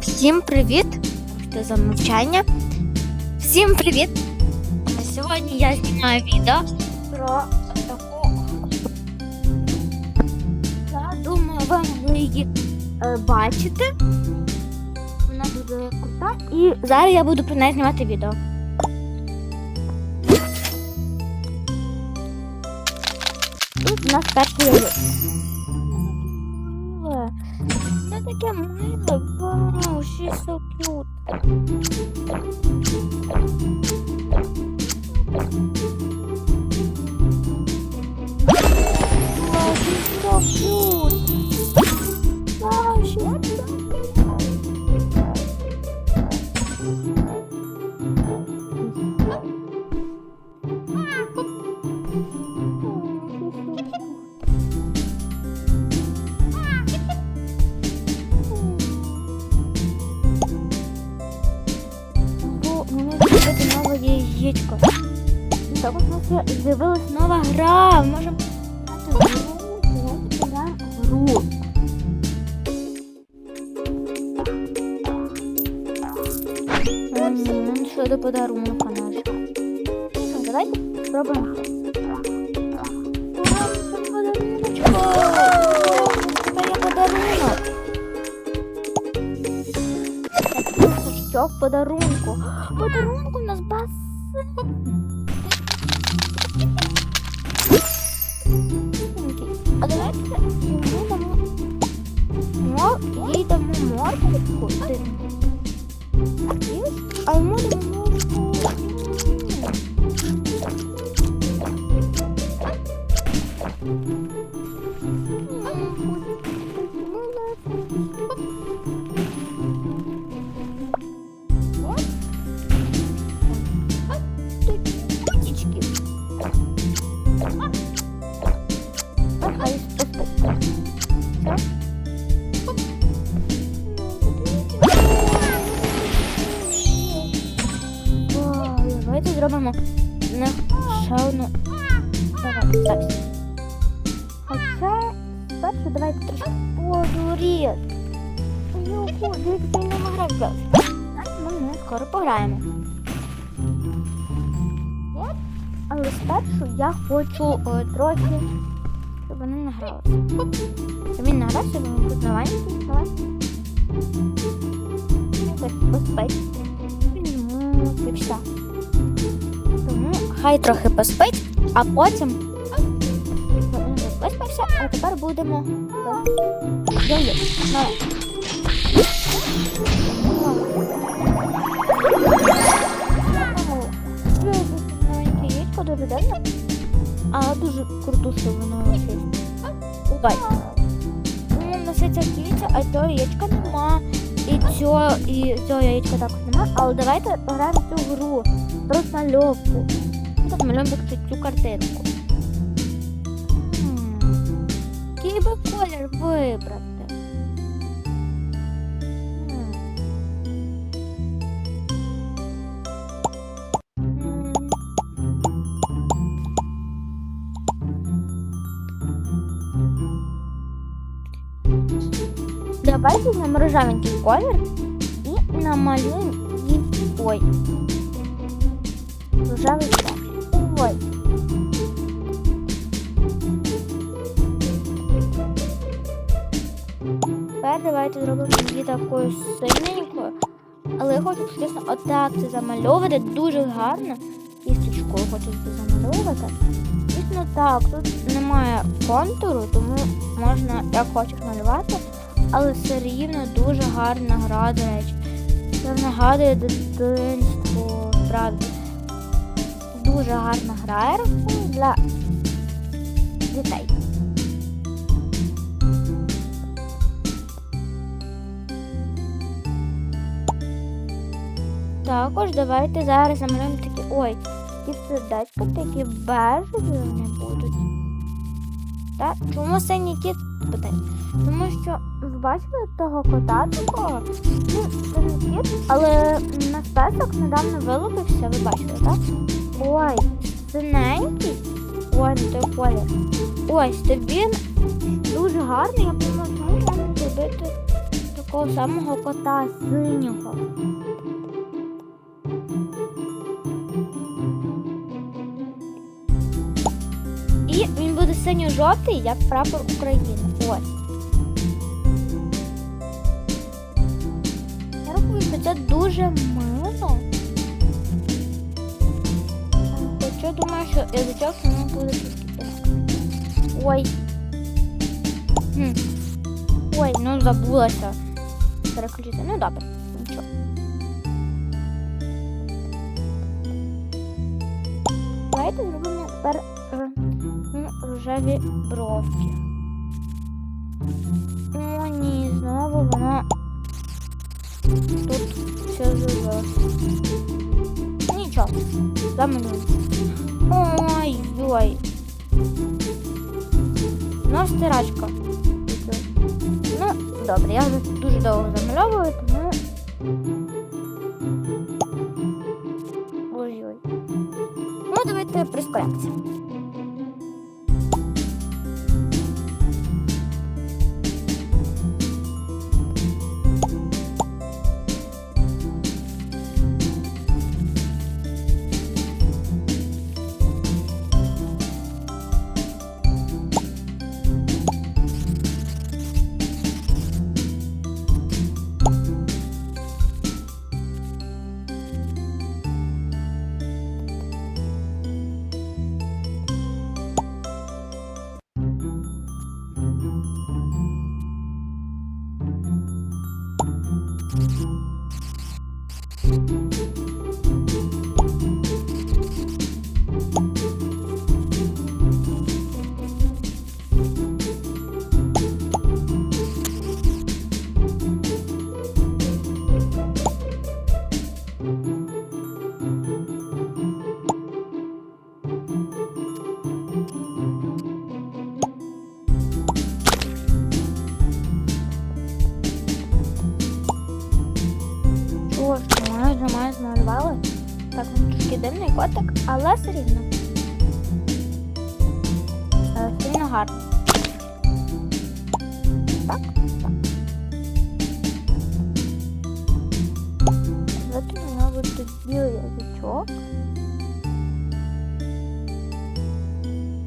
Всім привіт! Хто за мовчання? Всім привіт! Сьогодні я знімаю відео про таку. Я думаю, ви могли її е, бачити. Вона дуже крута. І зараз я буду про неї знімати відео. нас перше яйцо. Миле. Це таке миле. Вау, she's so cute. Вау, she's so cute. Яєчко. І також у нас з'явилась нова гра. Ми можемо гру. Ну, що до подарунка нашого. Давайте спробуємо. Так, подарунку? Подарунку у нас басейн. А давайте йому дамо мор, їй дамо морковку. Ти. Їж, А йому дамо Але спершу я хочу е, трохи, щоб вони не гралися. Щоб він не грався, бо він тут давай. Так, поспить. Візьму. Тому хай трохи поспить, а потім виспався, а тепер будемо до яєць. Давай. Маленьке дуже що воно чисте. Дай. Ну, носиться яєчка, а цього яєчка нема. І цього, і цього яєчка також нема. Але давайте пограємо в цю гру. Розмальовку. Тут малюємо цю картинку. Який би колір вибрати? Давайте візьмемо рожевенький колір і намалюємо їй ой. Рожевий колір. Ой. Тепер давайте зробимо її такою синенькою. Але я хочу, чесно, отак це замальовувати дуже гарно. Кісточкою хочу замальовувати. Дійсно так, тут немає контуру, тому можна як хочеш малювати, але все рівно дуже гарна гра, до речі. Це нагадує дитинство, справді. Дуже гарна гра я рахую, для дітей. Також давайте зараз замалюємо такі. Ой, такі сердечка, такі бежеві вони будуть. Так, чому синій кіт? Питання. Тому що ви бачили того кота такого? Ну, але на песок недавно вилупився, ви бачили, так? Ой, синенький. Ой, не той колір. Ось, то він дуже гарний, я думаю, можна зробити такого самого кота синього. І він буде синьо-жовтий, як прапор України. Ось. Я рахую, що це дуже мило. Хоча думаю, що язичок не буде трішки Ой. Ой, ну забулася. Переключити. Ну добре, нічого. Давайте зробимо тепер рожеві бровки. О, ні, знову воно тут все зробилося. Нічого, замалюємо. Ой-ой. Ну, стирачка. Ну, добре, я вже дуже довго замальовую, тому. Ну, давайте прискоримося. білий язичок.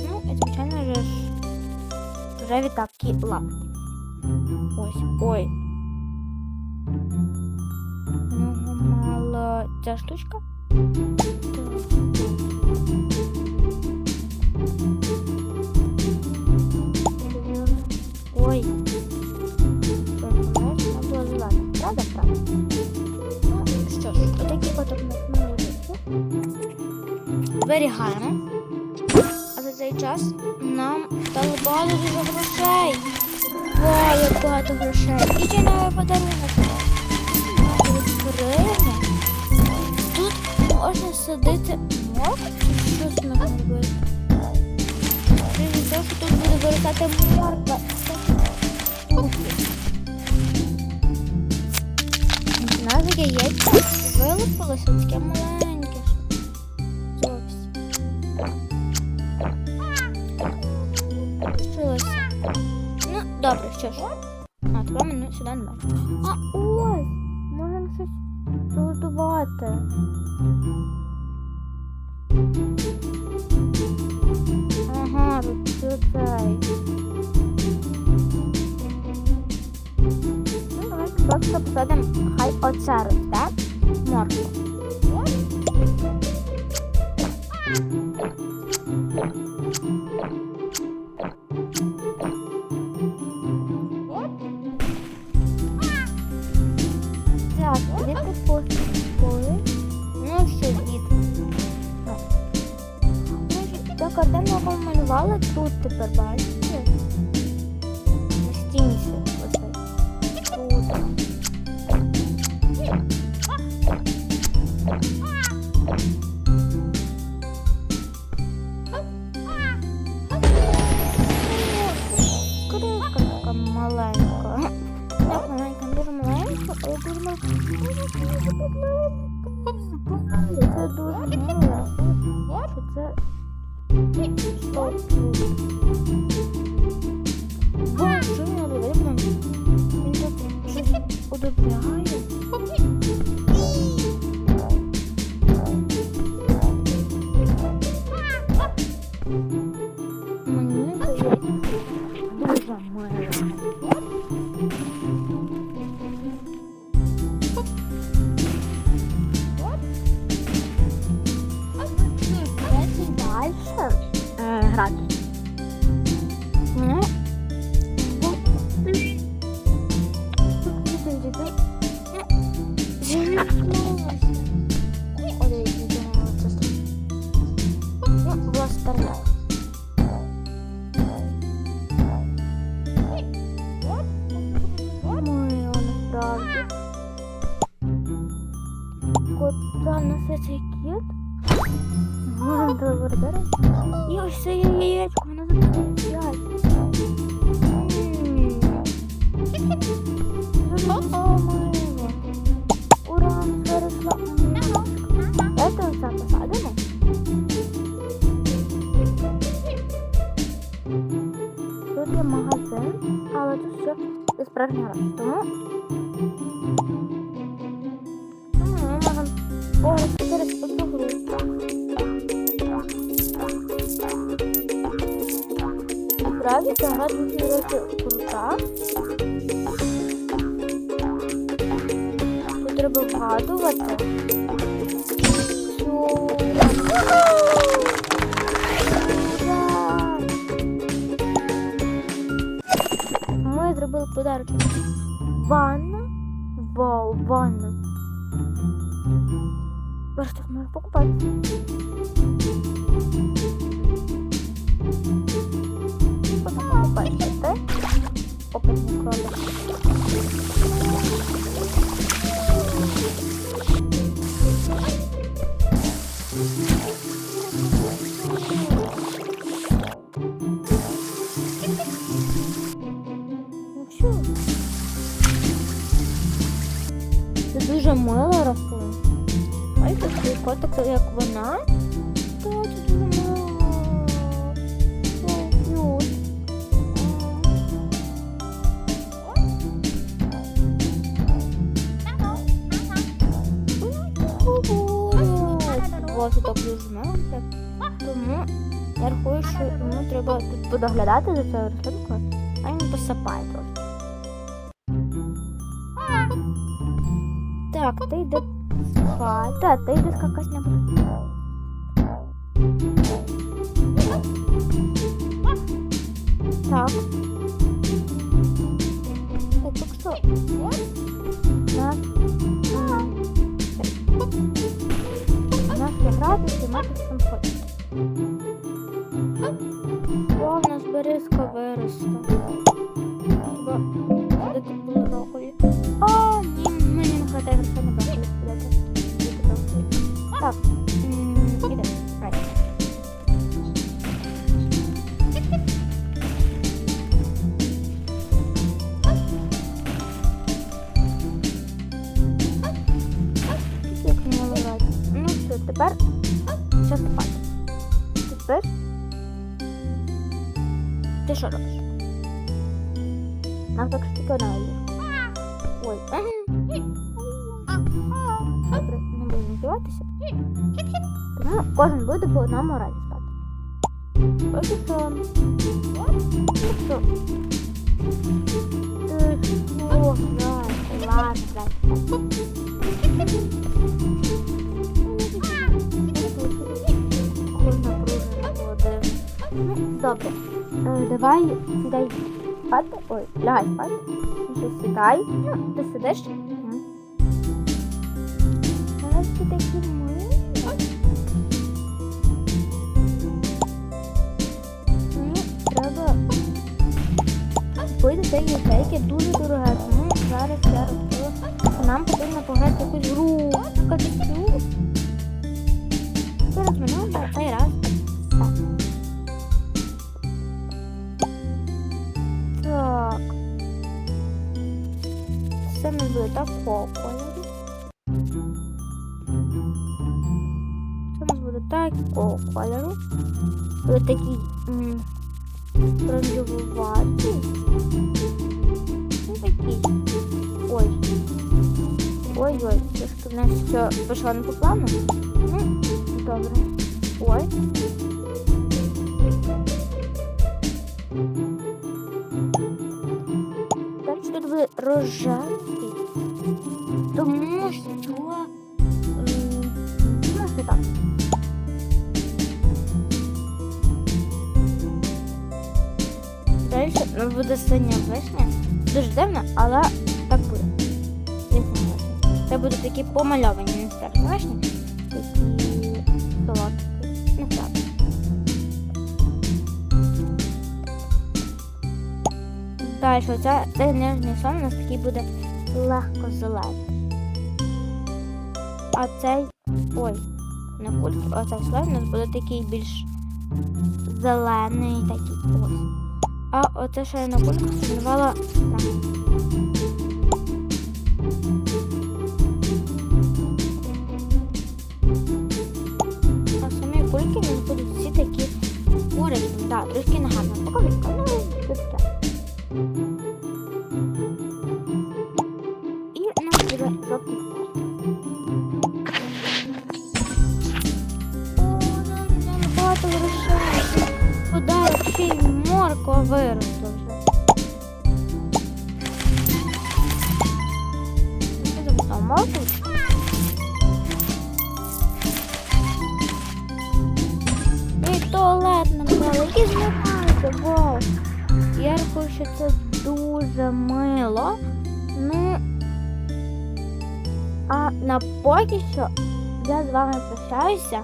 Ну, і звичайно же ж рожеві такі лапки. Ось, ой. Ну, мало ця штучка. Ой. Знаєш, треба було зелене. Правда, Зберігаємо. А за цей час нам стало багато дуже грошей. Вау, як багато грошей. І ще новий подарунок. Тут можна садити моркву, чи що з ним робити? Те, що тут буде виростати морква. У нас яєчко вилупилося таке маленьке. Що ж. А, тепер мене сюди не можна. А ось! Можемо щось приготувати. Ага, тут цей. Ну, давайте просто посадимо, хай оце росте. Моркву. Це дуже мило. Це? такие. Вон до вардара. И все яичко надо взять. Ура, выросла. Это вот так посадили. Тут є магазин, але тут все із партнера. Тому гра дуже дуже крута. Тут треба вгадувати. Ми зробили подарок. Ванна. Вау, ванна. Бачите, можна можно Можна котик, як вона. Так, це дуже мило. О. Ось так мило. Тому я рахую, що йому треба тут подоглядати за цією рослинкою, а він посапає просто. Так, ти йди спати, а ти йди скакати не тепер все спати. Тепер ти що робиш? Нам так тільки одна є. Ой. Добре, не будемо здіватися. Тому кожен буде по одному разі спати. Ось і все. Ну що? Ти що, добре. Е, давай сідай спати. Ой, лягай спати. Ну, сідай. Ну, ти сидиш. Зараз ти такі. Мені треба купити цей яке дуже дороге. Тому зараз я що нам потрібно пограти якусь гру. Буде такий бронзовуватий. Ну такий. Ой. Ой-ой, тут у нас все пішло не по плану. Ну, добре. Ой. Далі тут буде рожевий. Тому що... буде синя вишня. Дуже дивно, але так буде. Це будуть такі помальовані не справжні вишні. Такі солодкі. Ну цей нижній сон у нас такий буде легко зелений. А цей. Ой. на кульки, оцей слайм у нас буде такий більш зелений такий ось. А оце, що я на кульках тренувала так. А самі кульки у нас будуть всі такі корисні. Так, трошки негарна дуже мило. Ну, а на поки що я з вами прощаюся.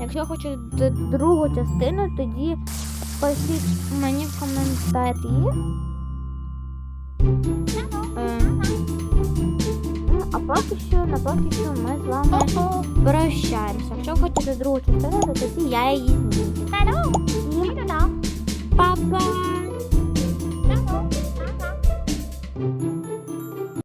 Якщо хочете другу частину, тоді пишіть мені в коментарі. Е, Ну, а поки що, на поки що ми з вами прощаємося. Якщо хочете другу частину, то тоді я її зніму. Па-па!